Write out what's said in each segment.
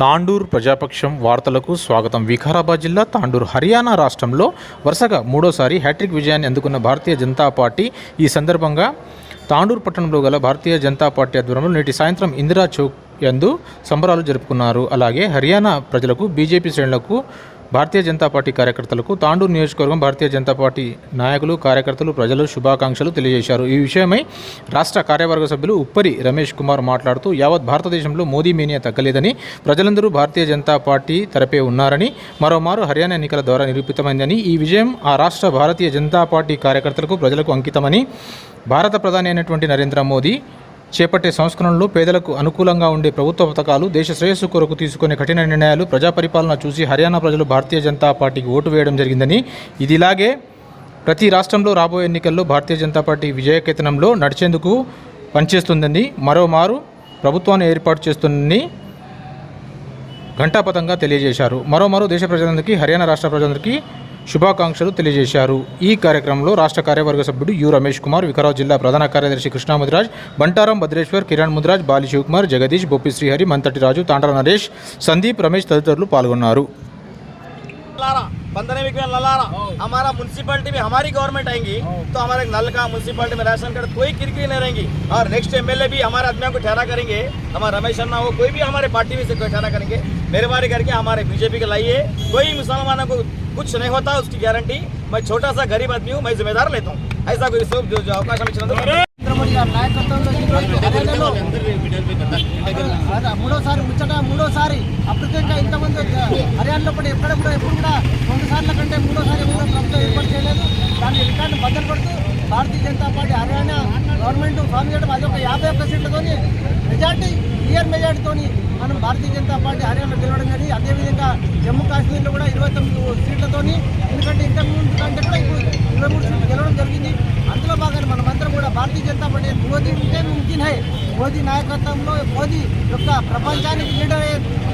తాండూర్ ప్రజాపక్షం వార్తలకు స్వాగతం. వికారాబాద్ జిల్లా తాండూర్ హర్యానా రాష్ట్రంలో వరుసగా మూడోసారి హ్యాట్రిక్ విజయాన్ని అందుకున్న భారతీయ జనతా పార్టీ ఈ సందర్భంగా తాండూర్ పట్టణంలో గల భారతీయ జనతా పార్టీ ఆధ్వర్యంలో నేటి సాయంత్రం ఇందిరా చౌక్ యందు సంబరాలు జరుపుకున్నారు. అలాగే హర్యానా ప్రజలకు బీజేపీ శ్రేణులకు భారతీయ జనతా పార్టీ కార్యకర్తలకు తాండూరు నియోజకవర్గం భారతీయ జనతా పార్టీ నాయకులు కార్యకర్తలు ప్రజలు శుభాకాంక్షలు తెలియజేశారు. ఈ విషయమై రాష్ట్ర కార్యవర్గ సభ్యులు ఉప్పరి రమేష్ కుమార్ మాట్లాడుతూ యావత్ భారతదేశంలో మోదీ మేనియా తగ్గలేదని ప్రజలందరూ భారతీయ జనతా పార్టీ తరపే ఉన్నారని మరోమారు హర్యానా ఎన్నికల ద్వారా నిరూపితమైందని ఈ విజయం ఆ రాష్ట్ర భారతీయ జనతా పార్టీ కార్యకర్తలకు ప్రజలకు అంకితమని భారత ప్రధాని అయినటువంటి నరేంద్ర మోదీ చేపట్టే సంస్కరణలు పేదలకు అనుకూలంగా ఉండే ప్రభుత్వ పథకాలు దేశ శ్రేయస్సు కొరకు తీసుకునే కఠిన నిర్ణయాలు ప్రజాపరిపాలన చూసి హర్యానా ప్రజలు భారతీయ జనతా పార్టీకి ఓటు వేయడం జరిగిందని. ఇది ఇలాగే ప్రతి రాష్ట్రంలో రాబోయే ఎన్నికల్లో భారతీయ జనతా పార్టీ విజయకేతనంలో నడిచేందుకు పనిచేస్తుందని మరోమారు ప్రభుత్వాన్ని ఏర్పాటు చేస్తుందని ఘంటాపథంగా తెలియజేశారు. మరోమారు దేశ ప్రజలందరికీ హర్యానా రాష్ట్ర ప్రజలందరికీ శుభాకాంక్షలు తెలియజేశారు. ఈ కార్యక్రమంలో రాష్ట్ర కార్యవర్గ సభ్యుడు యు. రమేష్ కుమార్ వికారాబాద్ జిల్లా ప్రధాన కార్యదర్శి కృష్ణాముదిరాజ్ బంటారం భద్రేశ్వర్ కిరణ్ ముదిరాజ్ బాలి శివకుమార్ జగదీష్ బొప్పి శ్రీహరి మంతటి రాజు తాండ్ర నరేష్ సందీప్ రమేష్ తదితరులు పాల్గొన్నారు. लारा बंदने में क्यों लारा हमारा म्यूनसिपैलिटी में हमारी गवर्नमेंट आएँगी तो हमारे नल का म्यूनसिपैलिटी में राशन कार्ड कोई किरकिरी नहीं रहेंगी। और नेक्स्ट एमएलए भी हमारे आदमियों को ठहरा करेंगे हमारा रमेश शर्मा हो कोई भी हमारे पार्टी में से कोई ठहरा करेंगे। मेहरबानी करके हमारे बीजेपी को लाइए कोई मुसलमानों को कुछ नहीं होता उसकी गारंटी मैं छोटा सा गरीब आदमी हूँ मैं जिम्मेदार लेता हूँ। ऐसा कोई अवकाश हमें హర్యానాలో కూడా ఎక్కడ కూడా ఎప్పుడు కూడా రెండు సార్ల కంటే మూడోసారి కూడా ప్రభుత్వం ఏర్పాటు చేయలేదు. దాన్ని రికార్డు బద్దలు పడుతూ Bharatiya Janata party Haryana government form చేయడం అది ఒక యాభై ఒక్క సీట్లతోని మెజార్టీ క్లియర్ మెజార్టీతోని మనం భారతీయ జనతా పార్టీ హర్యానా గెలవడం కానీ అదేవిధంగా జమ్మూ కాశ్మీర్లో కూడా ఇరవై తొమ్మిది సీట్లతోని ఎందుకంటే ఇంతకుముందు కంటే కూడా ఇప్పుడు ఇరవై మూడు సీట్లు గెలవడం జరిగింది. అందులో భాగంగా మనమందరం కూడా భారతీయ జనతా పార్టీ మోదీ ఉంటే ముమ్కిన్ హై మోదీ నాయకత్వంలో మోదీ యొక్క ప్రపంచానికి లీడర్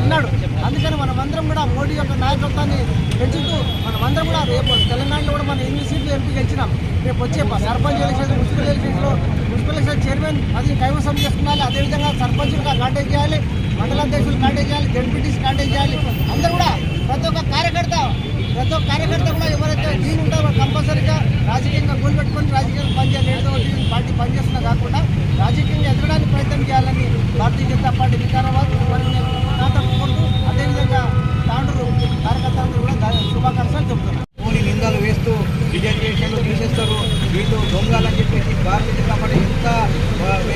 ఉన్నాడు. అందుకని మనమందరం కూడా మోడీ యొక్క నాయకత్వాన్ని పెంచుతూ మనమందరం కూడా రేపు తెలంగాణలో కూడా మన ఎనిమిది సీట్లు ఎంపీ గెలిచినాం. రేపు వచ్చే సర్పంచ్ ఎలక్షన్ మున్సిపల్ ఎలక్షన్లో మున్సిపల్ ఎలక్షన్ చైర్మన్ అది కైవసం చేసుకున్నాలి. అదేవిధంగా సర్పంచులుగా కాంటాక్ట్ చేయాలి. మండలాధ్యక్షులు కాంటాక్ట్ చేయాలి. డెప్యూటీస్ కాంటాక్ట్ చేయాలి. అందరూ కూడా ప్రతి ఒక్క కార్యకర్త ప్రతి ఒక్క కార్యకర్త కూడా ఎవరైతే టీం ఉంటారో రాజకీయంగా పెట్టుకొని రాజకీయాలు పనిచేయలేదు పార్టీ పనిచేస్తున్నా కాకుండా రాజకీయంగా ఎదగడానికి ప్రయత్నం చేయాలని భారతీయ జనతా పార్టీ వికారాబాద్ మరియు కోరుతూ అదేవిధంగా తాండ్రు కార్యకర్తలందరూ కూడా శుభాకాంక్షలు చెబుతున్నారు. మోడీ నిందలు వేస్తూ రిజర్వేషన్లు తీసేస్తారు. వీళ్ళు దొంగలని చెప్పేసి భారతీయ జనతా పార్టీ ఎంత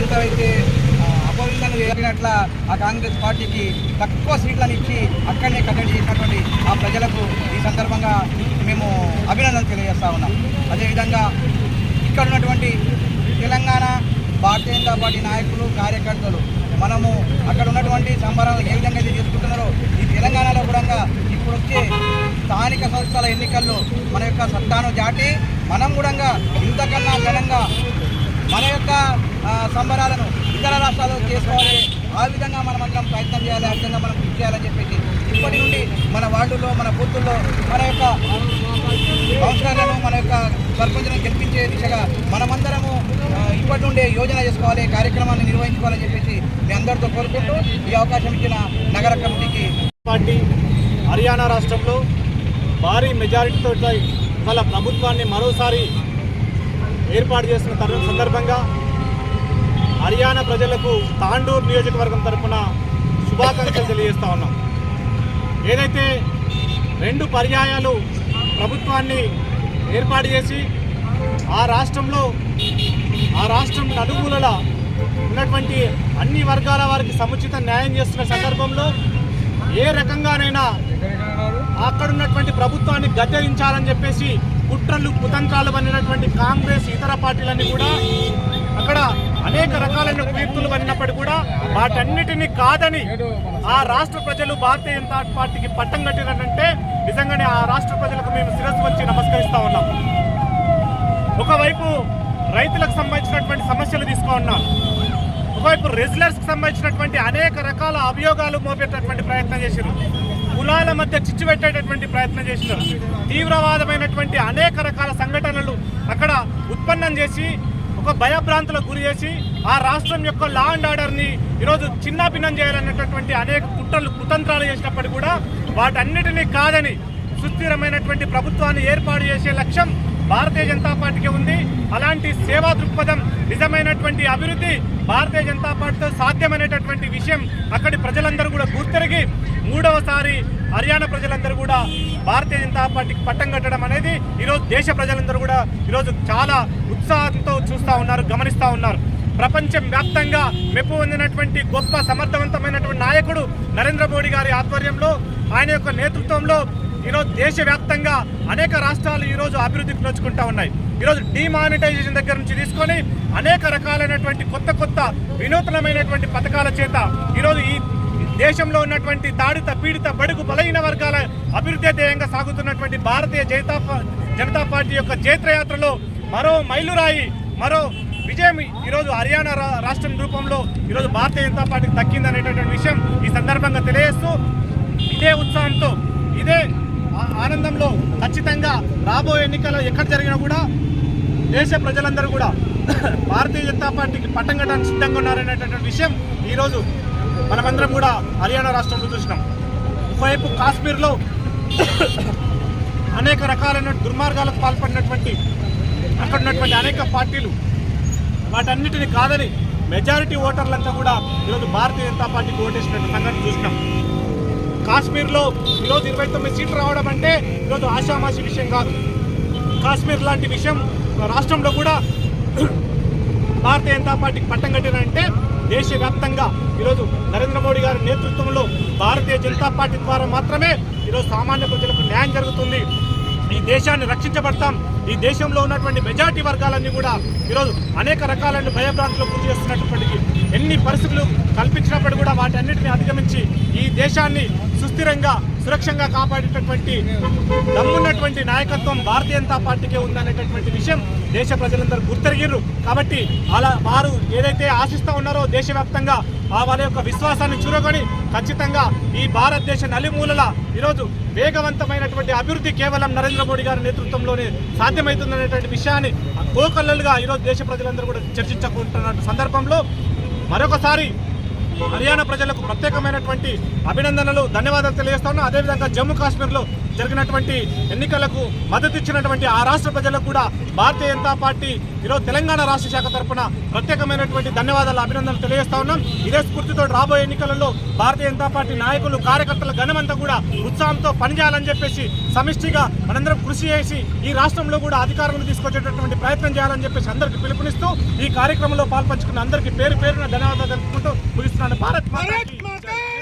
ఎంత అయితే ఆ, జరిగినట్ల ఆ కాంగ్రెస్ పార్టీకి తక్కువ సీట్లను ఇచ్చి అక్కడనే కట్టడి చేసినటువంటి ఆ ప్రజలకు ఈ సందర్భంగా మేము అభినందనలు తెలియజేస్తా ఉన్నాం. అదేవిధంగా ఇక్కడ ఉన్నటువంటి తెలంగాణ భారతీయ జనతా పార్టీ నాయకులు కార్యకర్తలు మనము అక్కడ ఉన్నటువంటి సంబరాలు ఏ విధంగా అయితే చేసుకుంటున్నారో ఈ తెలంగాణలో కూడా ఇప్పుడు వచ్చే స్థానిక సంస్థల ఎన్నికల్లో మన యొక్క సత్తాను దాటి మనం కూడా ఇంతకన్నా ఘనంగా మన యొక్క సంబరాలను ఇతర రాష్ట్రాల్లో చేసుకోవాలి. ఆ విధంగా మనం అందరం ప్రయత్నం చేయాలి ఆ విధంగా మనం కృషి చేయాలని చెప్పేసి ఇప్పటి నుండి మన వార్డుల్లో మన బూతుల్లో మన యొక్క అవసరాలను మన యొక్క సర్పంచులను గెలిపించే దిశగా మనమందరము ఇప్పటి నుండే యోజన చేసుకోవాలి కార్యక్రమాన్ని నిర్వహించుకోవాలని చెప్పేసి మీ అందరితో కోరుకుంటూ ఈ అవకాశం ఇచ్చిన నగర కమిటీకి పార్టీ హర్యానా రాష్ట్రంలో భారీ మెజారిటీతో వాళ్ళ ప్రభుత్వాన్ని మరోసారి ఏర్పాటు చేసిన తరుణ సందర్భంగా హర్యానా ప్రజలకు తాండూరు నియోజకవర్గం తరఫున శుభాకాంక్షలు తెలియజేస్తూ ఉన్నాం. ఏదైతే రెండు పర్యాయాలు ప్రభుత్వాన్ని ఏర్పాటు చేసి ఆ రాష్ట్రంలో ఆ రాష్ట్రం నలుమూలల ఉన్నటువంటి అన్ని వర్గాల వారికి సముచిత న్యాయం చేస్తున్న సందర్భంలో ఏ రకంగానైనా అక్కడ ఉన్నటువంటి ప్రభుత్వాన్ని గద్దెదించాలని చెప్పేసి కుట్రలు కుతంత్రాలు పనినటువంటి కాంగ్రెస్ ఇతర పార్టీలన్నీ కూడా అక్కడ అనేక రకాలైన కీర్తులు పడినప్పటికీ కూడా వాటన్నిటిని కాదని ఆ రాష్ట్ర ప్రజలు భారతీయ జనతా పార్టీకి పట్టం కట్టినట్టే నిజంగానే ఆ రాష్ట్ర ప్రజలకు మేము శిరస్సు వచ్చి నమస్కరిస్తా ఉన్నాం. ఒకవైపు రైతులకు సంబంధించినటువంటి సమస్యలు తీసుకో ఉన్నాం. ఒకవైపు రెజ్యులర్స్కి సంబంధించినటువంటి అనేక రకాల అభియోగాలు మోపేటటువంటి ప్రయత్నం చేశారు కులాల మధ్య చిచ్చు పెట్టేటటువంటి ప్రయత్నం చేసినారు తీవ్రవాదమైనటువంటి అనేక రకాల సంఘటనలు అక్కడ ఉత్పన్నం చేసి ఒక భయభ్రాంతులకు గురి చేసి ఆ రాష్ట్రం యొక్క లా అండ్ ఆర్డర్ని ఈరోజు చిన్నాభిన్నం చేయాలన్నటువంటి అనేక కుట్రలు కుతంత్రాలు చేసినప్పటికీ కూడా వాటన్నిటినీ కాదని సుస్థిరమైనటువంటి ప్రభుత్వాన్ని ఏర్పాటు చేసే లక్ష్యం భారతీయ జనతా పార్టీకి ఉంది. అలాంటి సేవా దృక్పథం నిజమైనటువంటి అభివృద్ధి భారతీయ జనతా పార్టీతో సాధ్యమైనటువంటి విషయం అక్కడి ప్రజలందరూ కూడా గుర్తెరిగి మూడవసారి హర్యానా ప్రజలందరూ కూడా భారతీయ జనతా పార్టీకి పట్టం కట్టడం అనేది ఈరోజు దేశ ప్రజలందరూ కూడా ఈరోజు చాలా ఉత్సాహంతో చూస్తూ ఉన్నారు గమనిస్తూ ఉన్నారు. ప్రపంచం వ్యాప్తంగా మెప్పు పొందినటువంటి గొప్ప సమర్థవంతమైనటువంటి నాయకుడు నరేంద్ర మోడీ గారి ఆధ్వర్యంలో ఆయన యొక్క నేతృత్వంలో ఈరోజు దేశవ్యాప్తంగా అనేక రాష్ట్రాలు ఈరోజు అభివృద్ధికి నోచుకుంటా ఉన్నాయి. ఈరోజు డిమానిటైజేషన్ దగ్గర నుంచి తీసుకొని అనేక రకాలైనటువంటి కొత్త కొత్త వినూతనమైనటువంటి పథకాల చేత ఈరోజు ఈ దేశంలో ఉన్నటువంటి తాడిత పీడిత బడుగు బలహీన వర్గాల అభివృద్ధి ధ్యేయంగా సాగుతున్నటువంటి భారతీయ జనతా జనతా పార్టీ యొక్క జైత్రయాత్రలో మరో మైలురాయి మరో విజయం ఈరోజు హర్యానా రా- రాష్ట్రం రూపంలో ఈరోజు భారతీయ జనతా పార్టీకి దక్కిందనేటటువంటి విషయం ఈ సందర్భంగా తెలియజేస్తూ ఇదే ఉత్సాహంతో ఇదే ఆనందంలో ఖచ్చితంగా రాబోయే ఎన్నికల్లో ఎక్కడ జరిగినా కూడా దేశ ప్రజలందరూ కూడా భారతీయ జనతా పార్టీకి పట్టం కట్టడానికి సిద్ధంగా ఉన్నారనేటటువంటి విషయం ఈరోజు మనమందరం కూడా హర్యానా రాష్ట్రంలో చూసినాం. ఒకవైపు కాశ్మీర్లో అనేక రకాలైన దుర్మార్గాలకు పాల్పడినటువంటి అక్కడ ఉన్నటువంటి అనేక పార్టీలు వాటన్నిటిని కాదని మెజారిటీ ఓటర్లంతా కూడా ఈరోజు భారతీయ జనతా పార్టీకి ఓటేసినటువంటి సంఘటన చూసినాం. కాశ్మీర్లో ఈరోజు ఇరవై తొమ్మిది సీట్లు రావడం అంటే ఈరోజు ఆషామాషి విషయం కాదు. కాశ్మీర్ లాంటి విషయం రాష్ట్రంలో కూడా భారతీయ జనతా పార్టీకి పట్టం కట్టినంటే దేశవ్యాప్తంగా ఈరోజు నరేంద్ర మోడీ గారి నేతృత్వంలో భారతీయ జనతా పార్టీ ద్వారా మాత్రమే ఈరోజు సామాన్య ప్రజలకు న్యాయం జరుగుతుంది. ఈ దేశాన్ని రక్షించబడతాం. ఈ దేశంలో ఉన్నటువంటి మెజార్టీ వర్గాలన్నీ కూడా ఈరోజు అనేక రకాలైన భయభ్రాంతులకు గురి చేస్తున్నప్పటికీ ఎన్ని పరిస్థితులు కల్పించినప్పుడు కూడా వాటన్నిటిని అధిగమించి ఈ దేశాన్ని సుస్థిరంగా సురక్షంగా కాపాడేటటువంటి దమ్మున్నటువంటి నాయకత్వం భారతీయ జనతా పార్టీకే ఉందనేటటువంటి విషయం దేశ ప్రజలందరూ గుర్తెరిగిర్రు. కాబట్టి అలా వారు ఏదైతే ఆశిస్తూ ఉన్నారో దేశవ్యాప్తంగా వారి వాళ్ళ యొక్క విశ్వాసాన్ని చూరగొని ఖచ్చితంగా ఈ భారతదేశ నలుమూలల ఈరోజు వేగవంతమైనటువంటి అభివృద్ధి కేవలం నరేంద్ర మోడీ గారి నేతృత్వంలోనే సాధ్యమవుతుందనేటువంటి విషయాన్ని కోకల్లలుగా ఈరోజు దేశ ప్రజలందరూ కూడా చర్చించుకుంటున్న సందర్భంలో మరొకసారి హర్యానా ప్రజలకు ప్రత్యేకమైనటువంటి అభినందనలు ధన్యవాదాలు తెలియజేస్తా ఉన్నా. అదేవిధంగా జమ్మూ కాశ్మీర్లో జరిగినటువంటి ఎన్నికలకు మద్దతు ఇచ్చినటువంటి ఆ రాష్ట్ర ప్రజలకు కూడా భారతీయ జనతా పార్టీ ఈరోజు తెలంగాణ రాష్ట్ర శాఖ తరఫున ప్రత్యేకమైనటువంటి ధన్యవాదాలు అభినందనలు తెలియజేస్తా ఉన్నాం. ఇదే స్ఫూర్తితో రాబోయే ఎన్నికలలో భారతీయ జనతా పార్టీ నాయకులు కార్యకర్తల ఘనమంతా కూడా ఉత్సాహంతో పనిచేయాలని చెప్పేసి సమిష్టిగా మనందరం కృషి చేసి ఈ రాష్ట్రంలో కూడా అధికారంలో తీసుకొచ్చేటటువంటి ప్రయత్నం చేయాలని చెప్పేసి అందరికీ పిలుపునిస్తూ ఈ కార్యక్రమంలో పాల్పంచుకున్న అందరికీ పేరు పేరున ధన్యవాదాలు తెలుపుకుంటూ ముగిస్తున్నాను. భారత్